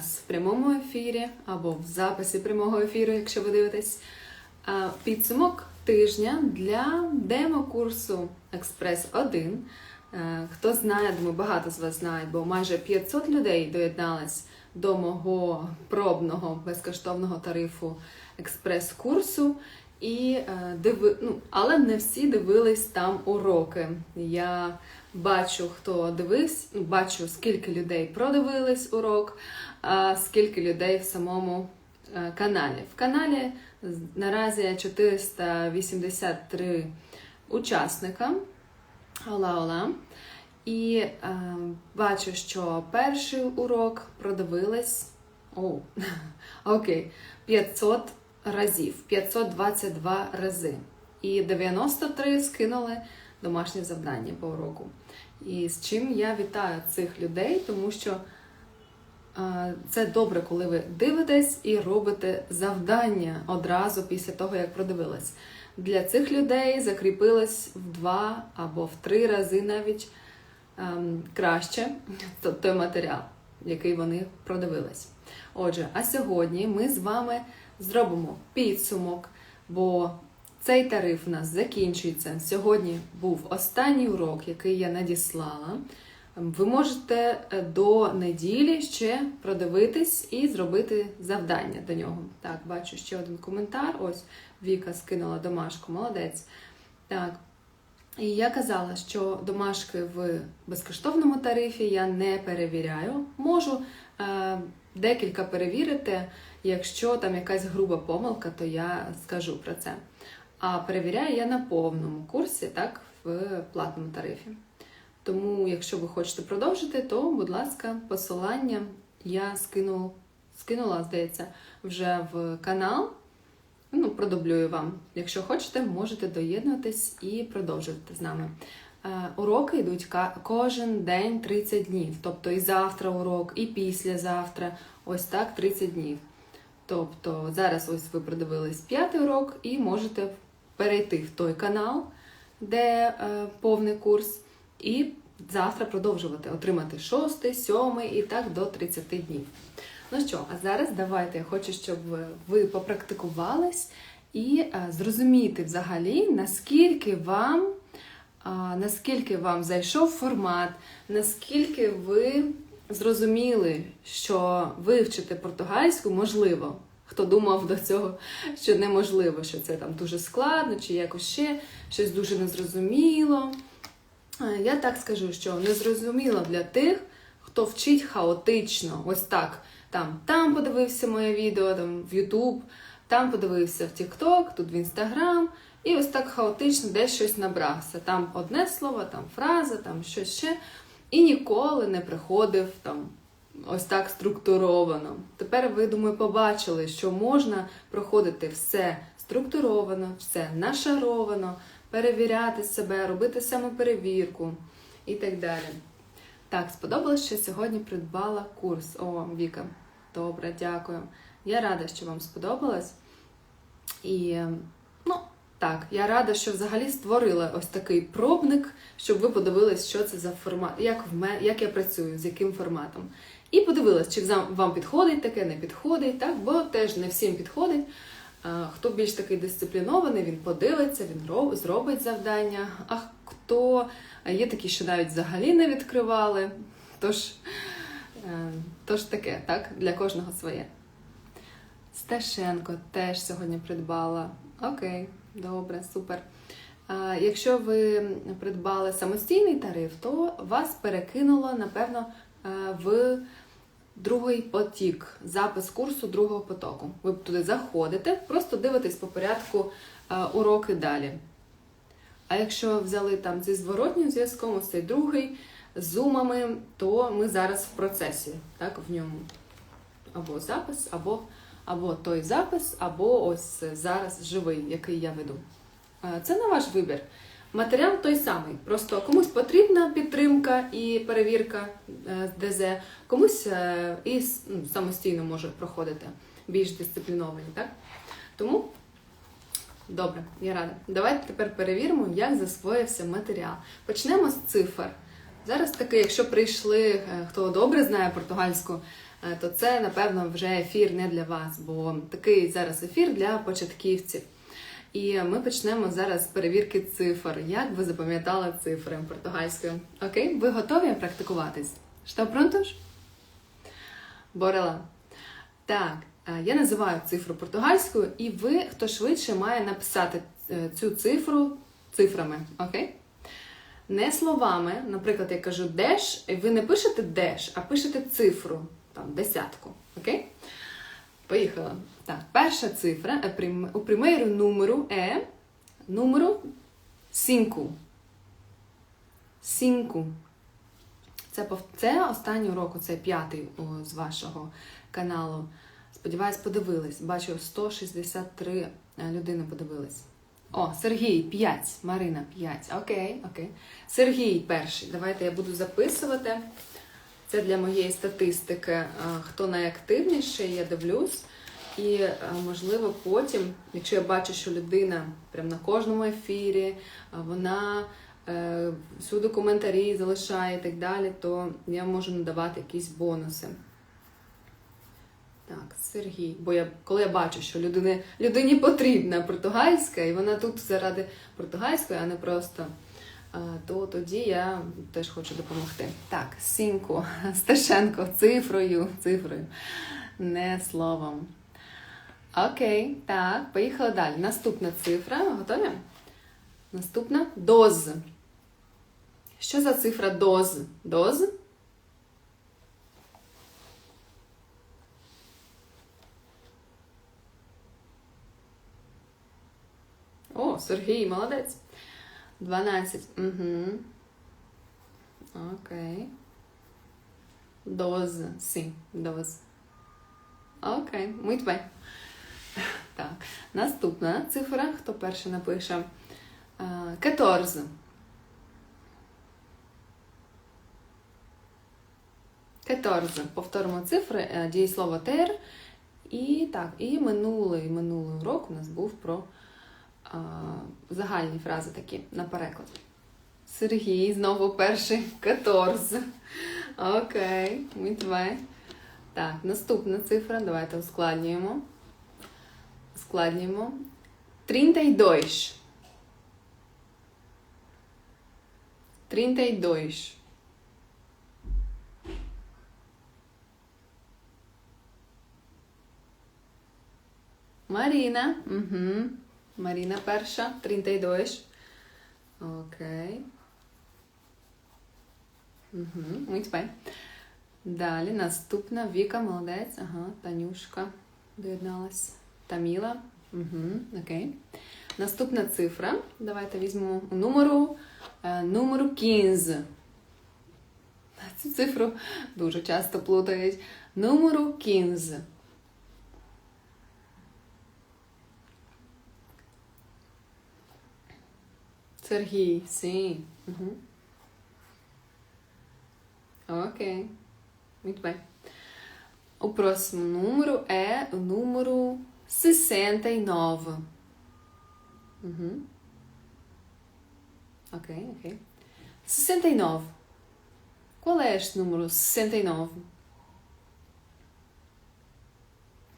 в прямому ефірі або в записі прямого ефіру, якщо ви дивитесь, підсумок тижня для демо-курсу Експрес 1. Е, Хто знає, думаю, багато з вас знають, бо майже 500 людей доєднались до мого пробного безкоштовного тарифу експрес-курсу. І е, диви... ну, але не всі дивились там уроки. Я бачу, хто дивився, ну, бачу, скільки людей продивились урок, а скільки людей в самому е, каналі. В каналі наразі 483 учасника. Ола-ола. І е, бачу, що перший урок продивились. О, окей, 500 разів, 522 рази. І 93 скинули домашнє завдання по уроку. І з чим я вітаю цих людей, тому що е, це добре, коли ви дивитесь і робите завдання одразу після того, як продивились. Для цих людей закріпилось в два або в три рази навіть ем, краще той матеріал, який вони продивились. Отже, а сьогодні ми з вами зробимо підсумок, бо цей тариф у нас закінчується. Сьогодні був останній урок, який я надіслала. Ви можете е, до неділі ще продивитись і зробити завдання до нього. Так, бачу ще один коментар. Ось Віка скинула домашку, молодець. Так. І я казала, що домашки в безкоштовному тарифі я не перевіряю. Можу е, декілька перевірити. Якщо там якась груба помилка, то я скажу про це. А перевіряю я на повному курсі, так, в платному тарифі. Тому, якщо ви хочете продовжити, то, будь ласка, посилання я скину, скинула, здається, вже в канал. Ну, продублюю вам. Якщо хочете, можете доєднуватись і продовжувати з нами. Е, Уроки йдуть кожен день 30 днів. Тобто і завтра урок, і післязавтра. Ось так 30 днів. Тобто зараз ось ви продивились п'ятий урок і можете перейти в той канал, де е, повний курс, і завтра продовжувати отримати шостий, сьомий і так до 30 днів. Ну що, а зараз давайте я хочу, щоб ви попрактикувались і е, зрозуміти взагалі, наскільки вам, а, наскільки вам зайшов формат, наскільки ви зрозуміли, що вивчити португальську можливо. Хто думав до цього, що неможливо, що це там дуже складно, чи якось ще щось дуже незрозуміло. Е, Я так скажу, що незрозуміло для тих, хто вчить хаотично, ось так. Там, там подивився моє відео, там в YouTube, там подивився в TikTok, тут в Instagram, і ось так хаотично десь щось набрався. Там одне слово, там фраза, там щось ще. І ніколи не приходив там ось так структуровано. Тепер ви, думаю, побачили, що можна проходити все структуровано, все нашаровано, перевіряти себе, робити самоперевірку і так далі. Так, сподобалось, що сьогодні придбала курс. О, Віка, добре, дякую. Я рада, що вам сподобалось. І ну, так, я рада, що взагалі створила ось такий пробник, щоб ви подивились, що це за формат, як в мене, як я працюю, з яким форматом. І подивилась, чи вам підходить таке, не підходить, так? бо теж не всім підходить. Хто більш такий дисциплінований, він подивиться, він зробить завдання. А хто є такі, що навіть взагалі не відкривали. Тож, е, тож таке, так, для кожного своє. Сташенко теж сьогодні придбала. Окей, добре, супер. Якщо ви придбали самостійний тариф, то вас перекинуло, напевно, в другий потік, запис курсу другого потоку. Ви туди заходите, просто дивитесь по порядку уроки далі. А якщо взяли там зі зворотнім зв'язком, ось цей другий, з зумами, то ми зараз в процесі, так, в ньому. Або запис, або, або той запис, або ось зараз живий, який я веду. Е, Це на ваш вибір. Матеріал той самий. Просто комусь потрібна підтримка і перевірка е, ДЗ, комусь е, і ну, самостійно може проходити більш дисципліновані, так? Тому Добре, я рада. Давайте тепер перевіримо, як засвоївся матеріал. Почнемо з цифр. Зараз таки, якщо прийшли, хто добре знає португальську, то це, напевно, вже ефір не для вас, бо такий зараз ефір для початківців. І ми почнемо зараз з перевірки цифр. Як ви запам'ятали цифри португальською? Окей, ви готові практикуватись? Що prontos? Борела. Так, е, я називаю цифру португальською, і ви, хто швидше, має написати е, цю цифру цифрами. Окей? Не словами. Наприклад, я кажу деш, і ви не пишете деш, а пишете цифру, там, десятку. Окей? Поїхала. Так, перша цифра е, у primeiro número е número 5. 5. Це, це останній урок, це п'ятий з вашого каналу. Сподіваюсь, подивились. Бачу, 163 людини подивились. О, Сергій 5, Марина 5. Окей, окей. Сергій перший. Давайте я буду записувати. Це для моєї статистики. е, Хто найактивніший, я дивлюсь. І, е, можливо, потім, якщо я бачу, що людина прямо на кожному ефірі, е, вона е, всюди коментарі залишає і так далі, то я можу надавати якісь бонуси. Так, Сергій. Бо я, коли я бачу, що людині, людині потрібна португальська, і вона тут заради португальської, а не просто, то тоді я теж хочу допомогти. Так, сінку, Стешенко, цифрою, цифрою, не словом. Окей, так, поїхали далі. Наступна цифра. Готові? Наступна доз. Що за цифра доз? Доз? О, Сергій, молодець. 12. Угу. Окей. Доз. Sim, доз. Окей, muito bem. Так. Наступна цифра. Хто перший напише? А, 14. Кеторзе. Повторимо цифри, е, дієслово тер. І так, і минулий минулий урок у нас був про а, загальні фрази такі на переклад. Сергій, знову перший кеторз. Окей, muito. Так, наступна цифра. Давайте ускладнюємо. Ускладнюємо. 32. 32. Маріна. Угу. Маріна перша. 32. Окей. Угу. Muito bem. Далі наступна Віка, молодець. Ага, Танюшка доєдналась. Таміла. Угу. Окей. Наступна цифра. Давайте візьмемо номеру, е, номеру 15. Цю цифру дуже часто плутають. Номеру 15. Ser sim. Uhum. Ok. Muito bem. O próximo número é o número 69. Uhum. Ok, ok. 69. Qual é este número 69?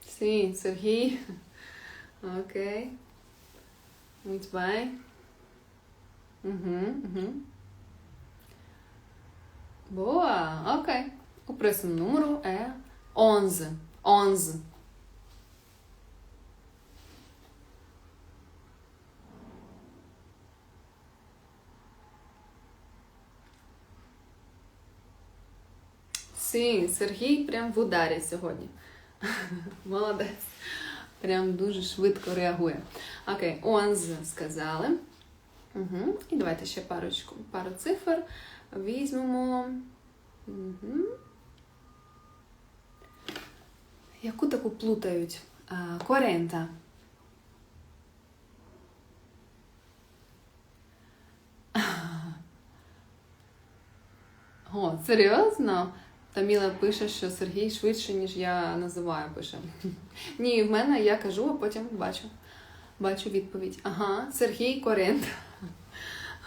Sim, sorri. Ok. Muito bem. Uhum, uhum. Boa, ok. O próximo número é 11. 11. Sim, Сергій прям в ударі сьогодні. Молодець. Прям дуже швидко реагує. Окей, 11 сказали. Угу. І давайте ще парочку, пару цифр візьмемо. Угу. Яку таку плутають? Корента. О, серйозно? Таміла пише, що Сергій швидше, ніж я називаю, пише. Ні, в мене я кажу, а потім бачу. Бачу відповідь. Ага, Сергій Корент.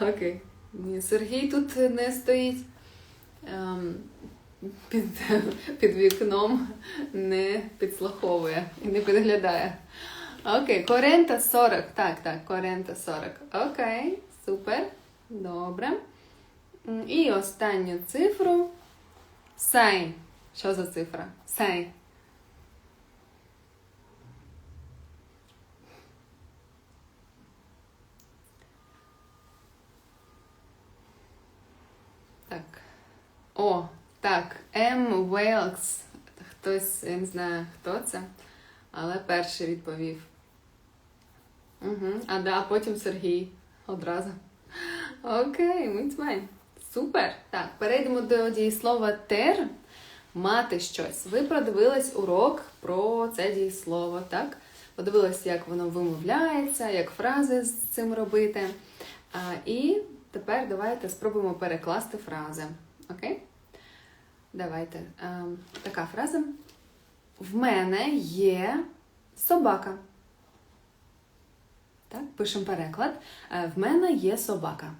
Окей. Ні, Сергій тут не стоїть. Ем, під, під вікном не підслуховує і не підглядає. Окей, корента 40. Так, так, корента 40. Окей, супер. Добре. І останню цифру. Сай. Що за цифра? Сай. Так. О, так. М. Велкс. Хтось, я не знаю, хто це, але перший відповів. Угу. А да, потім Сергій одразу. Окей, митьмай. Супер. Так, перейдемо до дієслова тер. Мати щось. Ви продивились урок про це дієслово, так? Подивились, як воно вимовляється, як фрази з цим робити. А, і тепер давайте спробуємо перекласти фрази. Окей? Давайте. Ем, така фраза. В мене є собака. Так, пишемо переклад. Е, В мене є собака.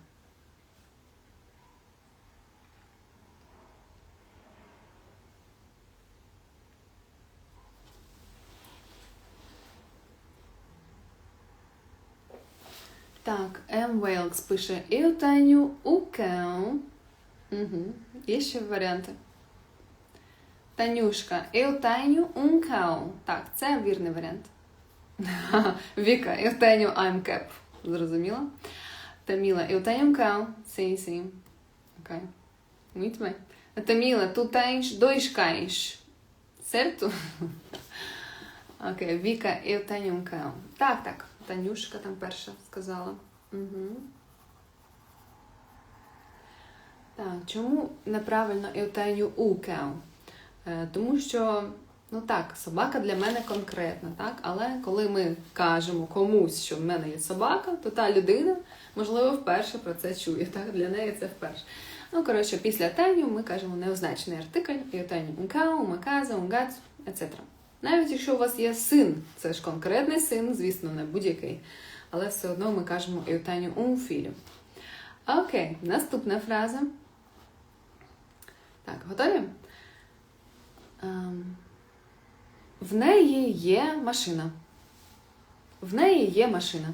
Так, М. Вейлкс пише Eu tenho o cão. Угу. Є ще варіанти. Танюшка, eu tenho um cão. Так, це вірний варіант. Віка, eu tenho I'm cap. Зрозуміла? Таміла, eu tenho um cão. Sim, sim. Ok. Muito bem. Tamila, tu tens dois cães. Certo? ok, Віка, eu tenho um cão. Так, так. Танюшка там перша сказала. Угу. Так, чому неправильно eu tenho у cão? Е, Тому що, ну так, собака для мене конкретна, так? Але коли ми кажемо комусь, що в мене є собака, то та людина, можливо, вперше про це чує. Так, для неї це вперше. Ну, коротше, після теню ми кажемо неозначений артикль, cão, uma casa, um etc. Навіть якщо у вас є син, це ж конкретний син, звісно, не будь-який. Але все одно ми кажемо eu tenho um. Окей, наступна фраза. Так, готові? Ем, в неї є машина. В неї є машина.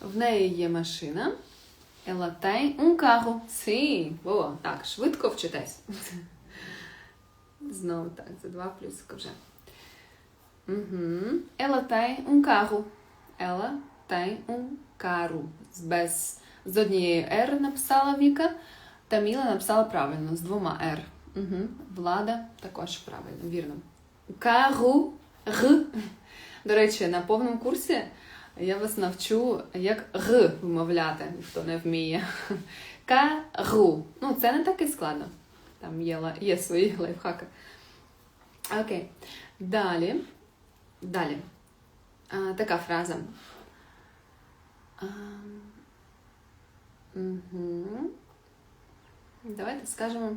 В неї є машина. Ela tem um carro. Sim. Так, швидко вчитесь. Знову так, за два плюсика вже. Uhum. Ela tem um carro. Ela tem um carro. Без з однією R написала Віка. Таміла написала правильно, з двома R. Угу. Влада також правильно, вірно. Кару. Р. До речі, на повному курсі я вас навчу, як Р вимовляти, хто не вміє. Кару. Ну, це не так і складно. Там є, є свої лайфхаки. Окей. Далі. Далі. А, така фраза. А, угу. Давайте скажемо.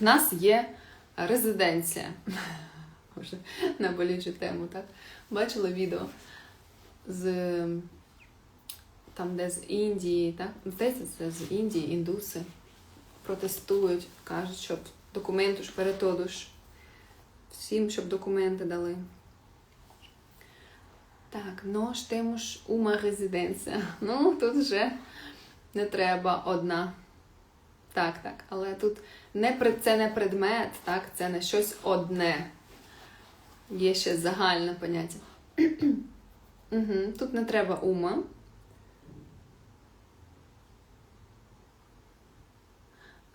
В нас є резиденція. Може, на болючу тему, так? Бачили відео з там, де з Індії, так? Здається, це з Індії, індуси протестують, кажуть, щоб документи ж перетоду ж всім, щоб документи дали. Так, нож тemos uma residência. Ну, тут вже не треба одна. Так, так. Але тут не, це не предмет, так, це не щось одне. Є ще загальне поняття. угу. Тут не треба ума.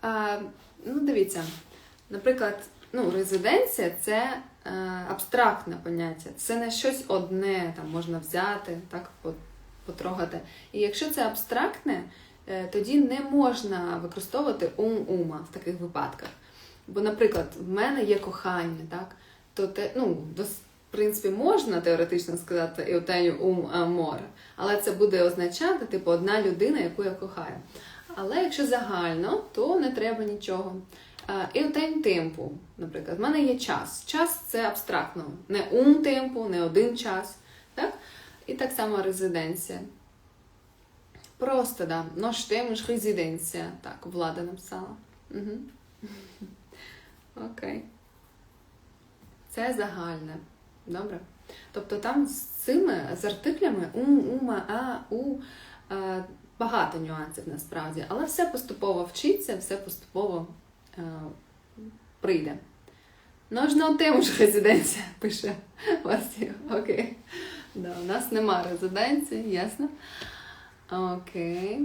А, ну, дивіться, наприклад, ну, резиденція це е, абстрактне поняття. Це не щось одне, там можна взяти, так, потрогати. І якщо це абстрактне, е, тоді не можна використовувати ум ума в таких випадках. Бо, наприклад, в мене є кохання, так, то те, ну, в принципі, можна теоретично сказати «eu ум амор, але це буде означати, типу, одна людина, яку я кохаю. Але якщо загально, то не треба нічого. І tem темпу, наприклад, в мене є час. Час це абстрактно. Не ум темпу, не один час. Так? І так само резиденція. Просто, да. Temos резиденція. Так, влада написала. Угу. Окей. Це загальне. Добре. Тобто там з цими з артиклями ум, ума, а, у е, багато нюансів насправді, але все поступово вчиться, все поступово прийде. Nós não temos резиденція, пише Василь. Окей. Да, у нас нема резиденції, ясно? Окей.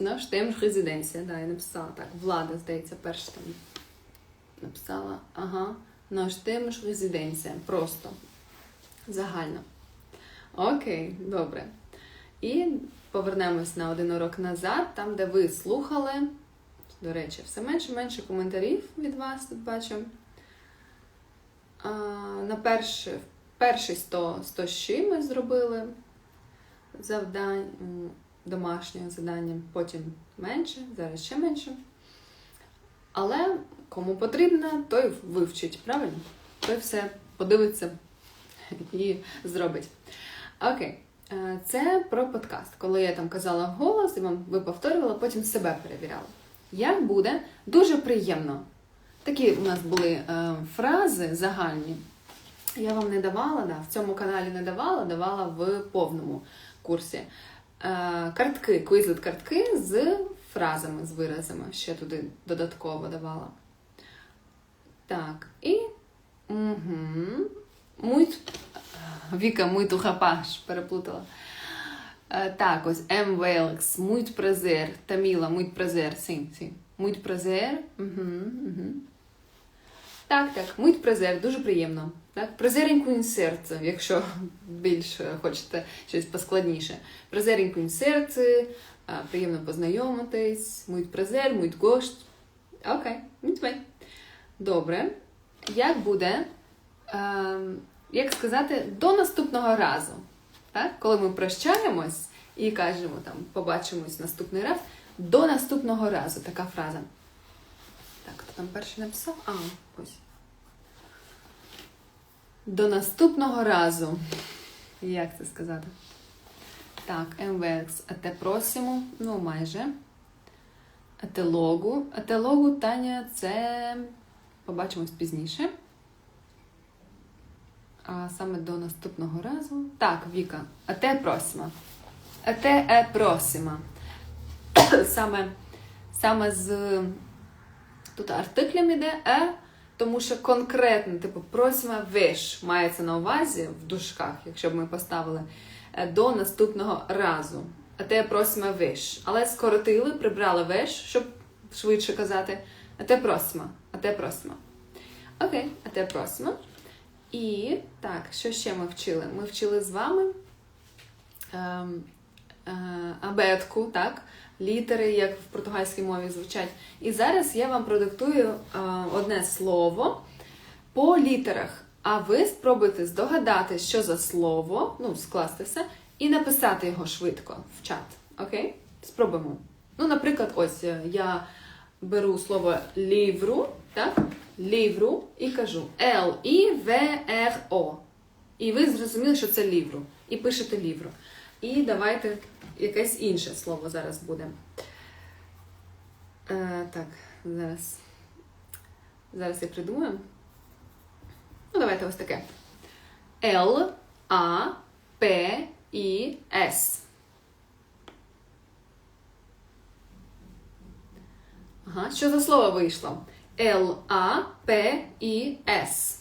Nós temos резиденція, да, я написала так. Влада, здається, перша там написала. Ага. Nós temos резиденція. Просто. Загально. Окей, добре. І повернемось на один урок назад, там, де ви слухали. До речі, все менше і менше коментарів від вас тут бачу. А, на перший, перший 100, 100 щі ми зробили завдань, м, домашнього завдання, потім менше, зараз ще менше. Але кому потрібно, той вивчить, правильно? Той все подивиться і зробить. Окей. Е, Це про подкаст. Коли я там казала голос, і вам ви повторювали, потім себе перевіряла. Як буде дуже приємно. Такі у нас були е, фрази загальні. Я вам не давала, да, в цьому каналі не давала, давала в повному курсі. Е, картки, квізлет картки з фразами, з виразами. Ще туди додатково давала. Так, і. Угу. Muito... Віка, muito rapaz, переплутала. Е, Так, ось M. Велекс, muito prazer. Таміла. Угу, угу. Так, так, muito prazer, дуже приємно. In серце, якщо більш е, хочете щось поскладніше. Серце, е, приємно познайомитись, prazer, muito gost. Окей, bem. Добре. Як буде? Ем, як сказати, до наступного разу. Так? Коли ми прощаємось і кажемо там, побачимось наступний раз, до наступного разу така фраза. Так, хто там перший написав? А, ось. До наступного разу. Як це сказати? Так, МВЕКС. А те просимо, ну майже. Ателогу. Ателогу, Таня, це побачимось пізніше. А саме до наступного разу. Так, Віка, а те просима. А те е просима. Саме, саме з тут артиклем іде е, тому що конкретно, типу, просима виш мається на увазі в дужках, якщо б ми поставили е, до наступного разу. А те просима виш. Але скоротили, прибрали виш, щоб швидше казати. А те просима. А те просима. Окей, а те просима. І так, що ще ми вчили? Ми вчили з вами ем, е, абетку, так? літери, як в португальській мові звучать. І зараз я вам продиктую е, одне слово по літерах. А ви спробуйте здогадати, що за слово, ну, скласти все, і написати його швидко в чат. Окей? Спробуємо. Ну, наприклад, ось е, я беру слово лівру, так? Лівру і кажу L-I-V-R-O. І ви зрозуміли, що це лівру. І пишете лівру. І давайте якесь інше слово зараз буде. Е, так, зараз. Зараз я придумаю. Ну, давайте ось таке. Л, А, П, І, С. Ага, що за слово вийшло? Л, А, П, І, С.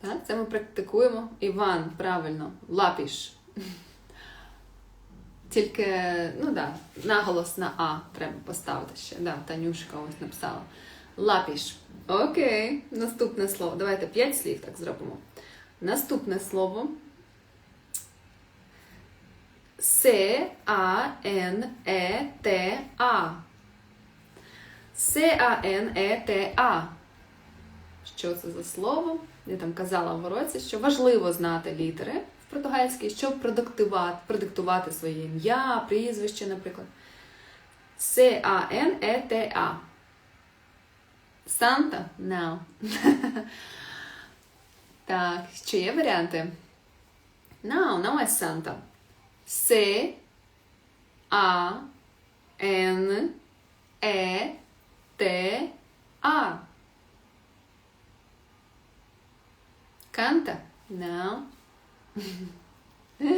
Так, це ми практикуємо. Іван, правильно, лапіш. Тільки, ну да, наголос на А треба поставити ще. Да, Танюшка ось написала. Лапіш. Окей, наступне слово. Давайте п'ять слів так зробимо. Наступне слово. С-А-Н-Е-Т-А. С-А-Н-Е-Т-А. Що це за слово? Я там казала в уроці, що важливо знати літери в португальській, щоб продиктувати, продиктувати своє ім'я, прізвище, наприклад. С-А-Н-Е-Т-А. Санта? No. так, ще є варіанти? No, não é Santa. C A N E T A. Canta? Não.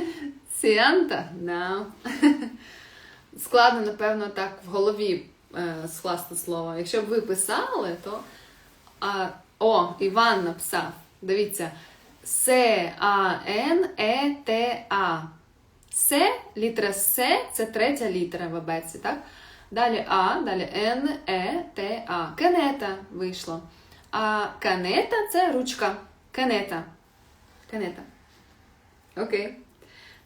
Сіанта? No. Складно, напевно, так в голові е, скласти слово. Якщо б ви писали, то. А, О, Іван написав. Дивіться. С-А-Н-Е-Т-А. С, літера С це третя літера в абеці, так? Далі А, далі Н, Е, Т, А. Канета вийшло. А канета це ручка. Канета. Канета. Окей.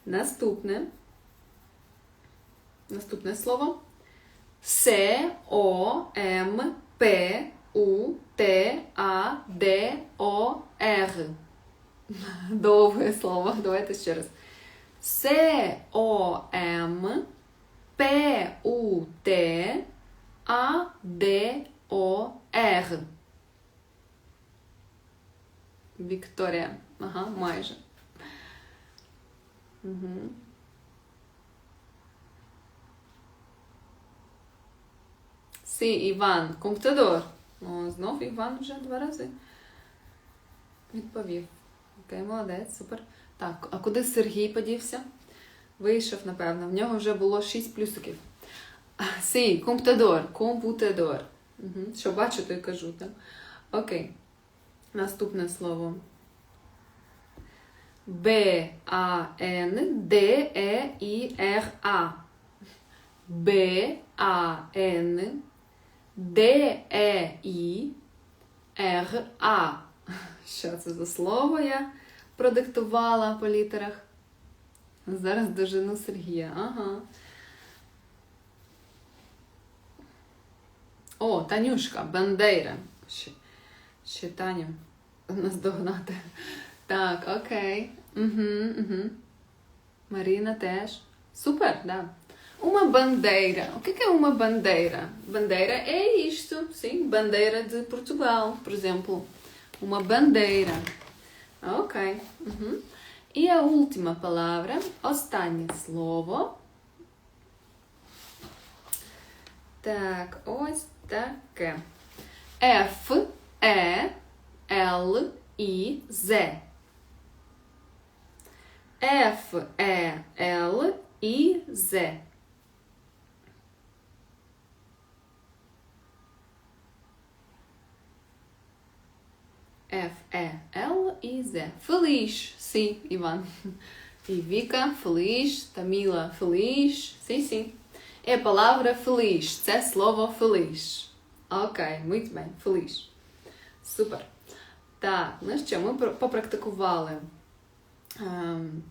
Наступне. Наступне слово. С, О, М, П, У, Т, А, Д, О, Р. Довге слово. Давайте ще раз. С, О, М, П, У, Т, А, Д, О, Р. Вікторія. Ага, майже. Угу. Сі, Іван, компутадор. О, знов Іван вже два рази відповів. Окей, молодець, супер. Так, а куди Сергій подівся? Вийшов, напевно. В нього вже було 6 плюсиків. Сі, компутадор, компутадор. Угу. Що бачу, то й кажу, так? Окей. Наступне слово. Б, А, Н, Д, Е, І, Р, А. Б, А, Н, Д, Е, І, Р, А. Що це за слово я продиктувала по літерах? Зараз дожину Сергія. Ага. О, Танюшка, Бандейра. Ще, ще Таню наздогнати. Так, окей. Угу, угу. Марина теж. Супер, да. Uma bandeira. O que é uma bandeira? Bandeira é isto, sim. Bandeira de Portugal, por exemplo. Uma bandeira. Ok. Uhum. E a última palavra, останнє слово. Так, ось таке. F, E, L, I, Z. F, E, L, I, Z. F, E, L e Z. Feliz, sim, Ivan. E Vika, feliz. Tamila, feliz. Sim, sim. É a palavra feliz. Це слово feliz. Ok, muito bem, feliz. Супер. Так, ну що, ми попрактикували ем,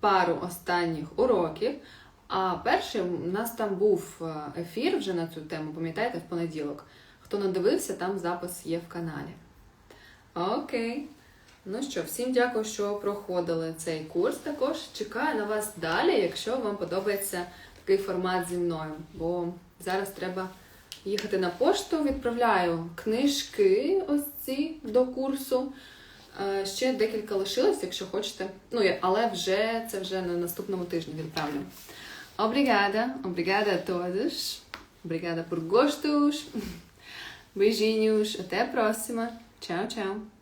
пару останніх уроків. А перший у нас там був ефір вже на цю тему, пам'ятаєте, в понеділок. Хто не дивився, там запис є в каналі. Окей. Ну що, всім дякую, що проходили цей курс. Також чекаю на вас далі, якщо вам подобається такий формат зі мною. Бо зараз треба їхати на пошту, відправляю книжки ось ці до курсу. Ще декілька лишилось, якщо хочете. Ну, але вже це вже на наступному тижні відправлю. Obrigada, obrigada a todos. Obrigada por gostos. Beijinhos, até a. Ciao, ciao.